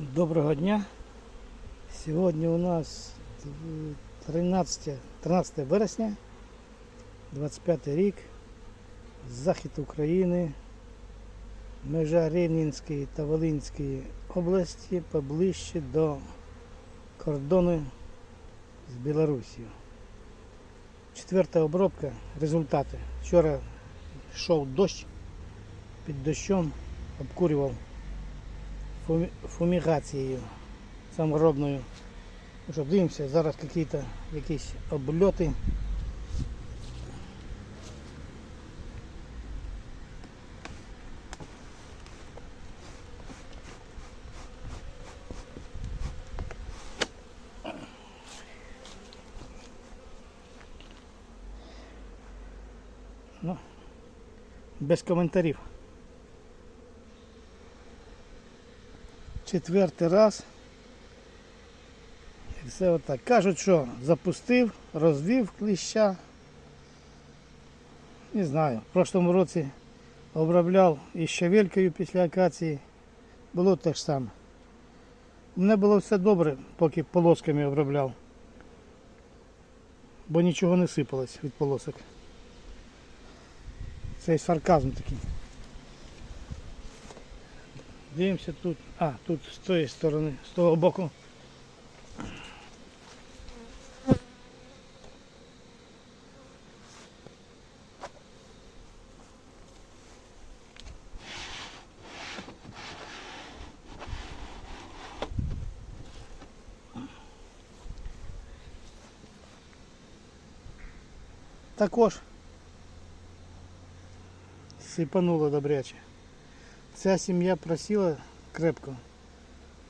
Доброго дня. Сьогодні у нас 13, 13 вересня, 25 рік, захід України, межа Рівненської та Волинської області поближче до кордону з Білорусією. Четверта обробка, результати. Вчора йшов дощ, під дощом обкурював фумі- фумігацією саморобною. Ну що, дивимося, зараз якісь, якісь обльоти. Ну, без коментарів. Четвертий раз. І все отак. Кажуть, що запустив, розвів кліща. Не знаю. В прошлому році обробляв і щавелькою після акації. Було те ж саме. У мене було все добре, поки полосками обробляв. Бо нічого не сипалось від полосок. Це сарказм такий. Дивимося тут. А, тут з тої сторони, з того боку. Також сипануло добряче. Ця сім'я просила крепко.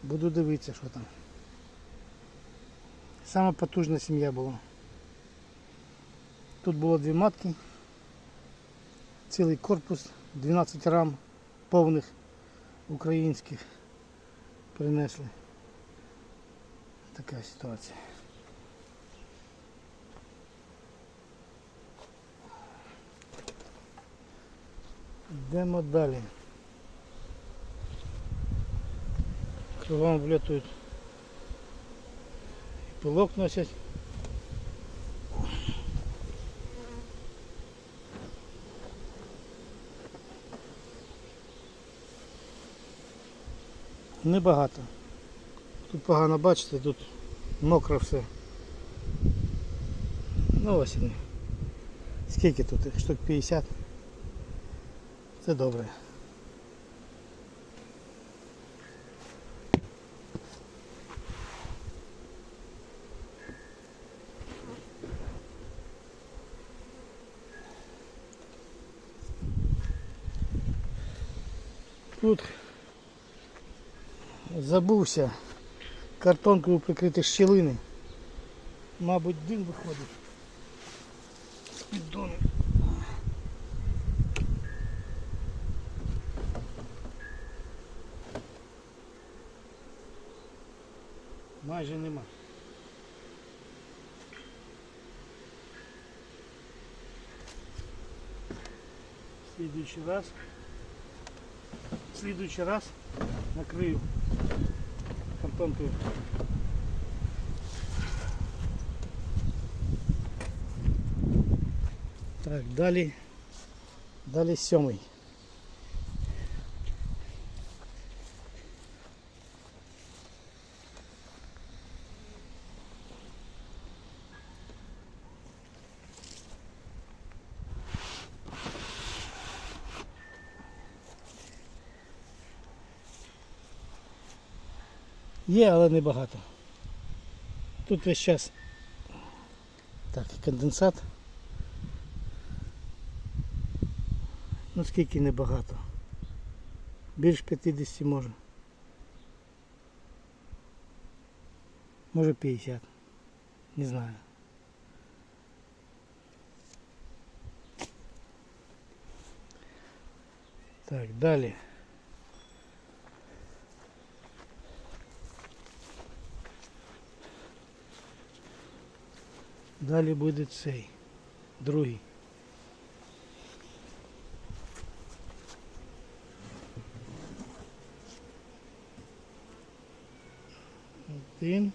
Буду дивитися, що там. Сама потужна сім'я була. Тут було дві матки, цілий корпус, 12 рам повних українських принесли. Така ситуація. Йдемо далі. Кругом влетують. І пилок носять. Небагато. Тут погано бачите, тут мокро все. Ну ось вони. Скільки тут? Штук 50. Це добре. Тут забувся картонкою прикрити щілини. Мабуть, дим виходить. піддону. Майже нема. Следующий раз. Следующий раз накрою картонкою. Так, далі. Далі сьомий. Є, але небагато. Тут весь час. Так, конденсат. Ну скільки небагато. Більш 50 може. Може 50. Не знаю. Так, далі. Далі буде цей. Другий. Один.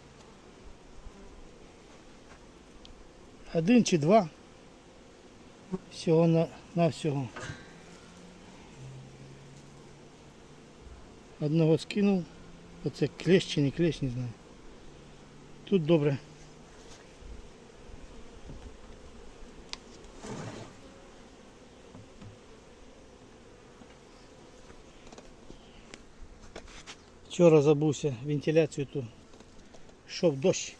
Один чи два. Всього на, на всього. Одного скинув. Оце клещ чи не клещ, не знаю. Тут добре. Вчора забувся вентиляцію ту. Щоб дощ.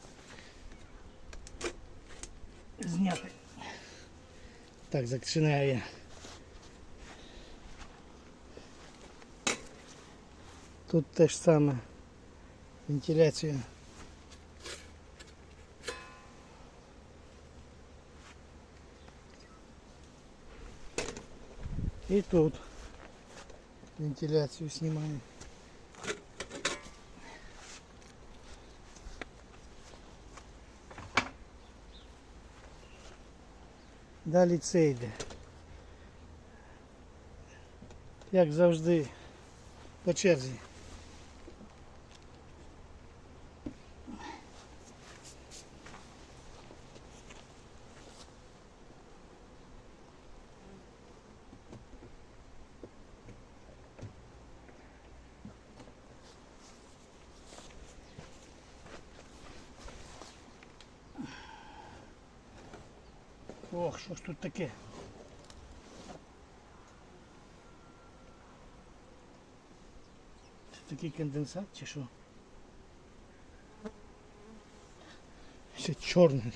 Зняти. Так, зачинаю я. Тут те ж саме. Вентиляцію. І тут вентиляцію знімаю. Далі це йде. Як завжди по черзі. Ох, що ж тут таке? Це такий конденсат чи що? Все чорне.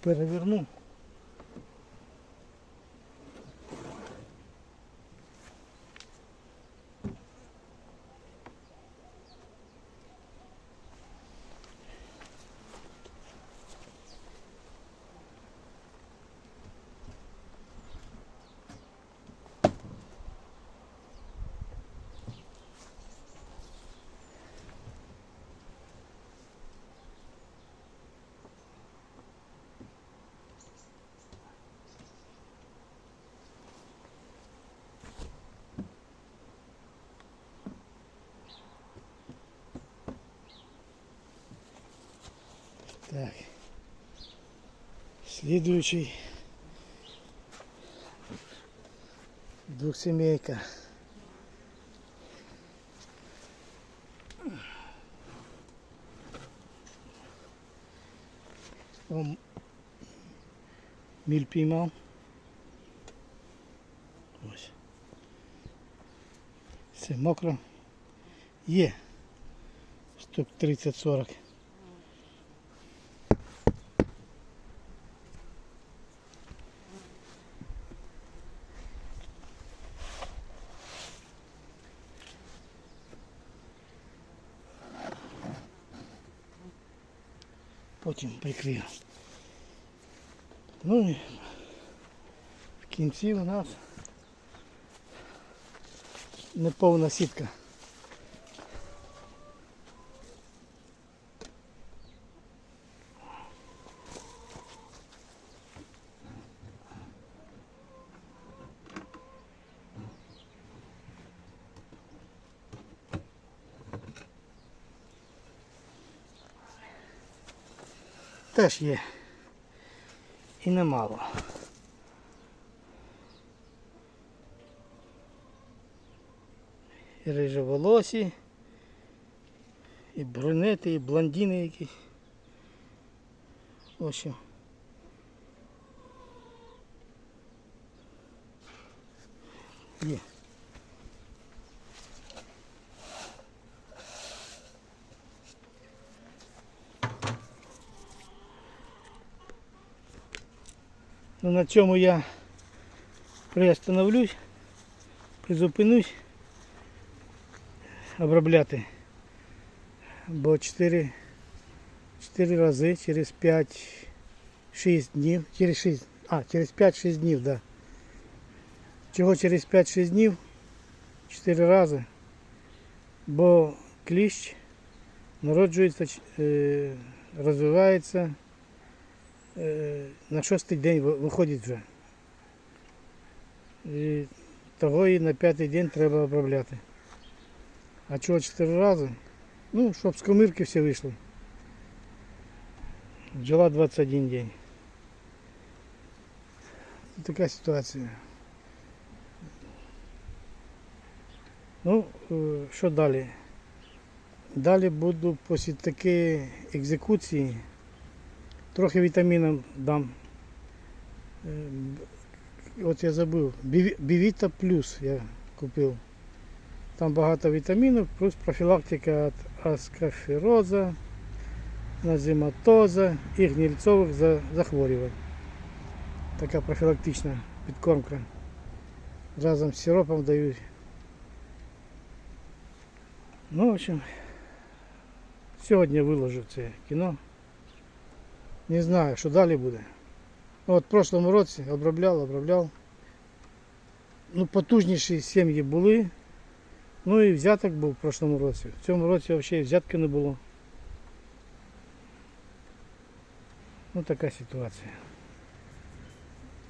Переверну. Так. Следующий. Двухсемейка. Он міль піймав. Ось. Все мокро. Є. Штук 30-40. Потім прикрию. Ну і в кінці у нас неповна сітка. Теж є. І немало. І рижеволосі, і брюнети, і блондини якісь. В общем. Є. Ну, на цьому я приостановлюсь, призупинусь обробляти. Бо 4, 4 рази через 5-6 днів, через 6, а, через 5-6 днів, да. Чого через 5-6 днів? 4 рази. Бо кліщ народжується, е, розвивається. Е, на шостий день виходить вже. І того і на п'ятий день треба обробляти. А чого чотири рази? Ну, щоб з комирки всі вийшли. Бджола 21 день. Така ситуація. Ну, е, що далі? Далі буду після такої екзекуції трохи вітамінів дам. Е, От я забув. Біві- Бівіта плюс я купив. Там багато вітамінів, плюс профілактика від аскафероза, назематоза і гнильцових за- захворювань. Така профілактична підкормка. Разом з сиропом дають. Ну, в общем, сьогодні виложу це кіно. Не знаю, що далі буде. Ну, От в прошлому році обробляв, обробляв. Ну, потужніші сім'ї були. Ну і взяток був в прошлому році. В цьому році взагалі взятки не було. Ну така ситуація.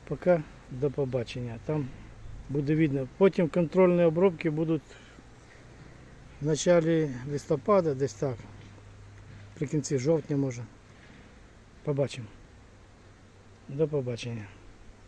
Поки до побачення. Там буде видно. Потім контрольні обробки будуть в началі листопада, десь так. При кінці жовтня може. Побачимо. До побачення.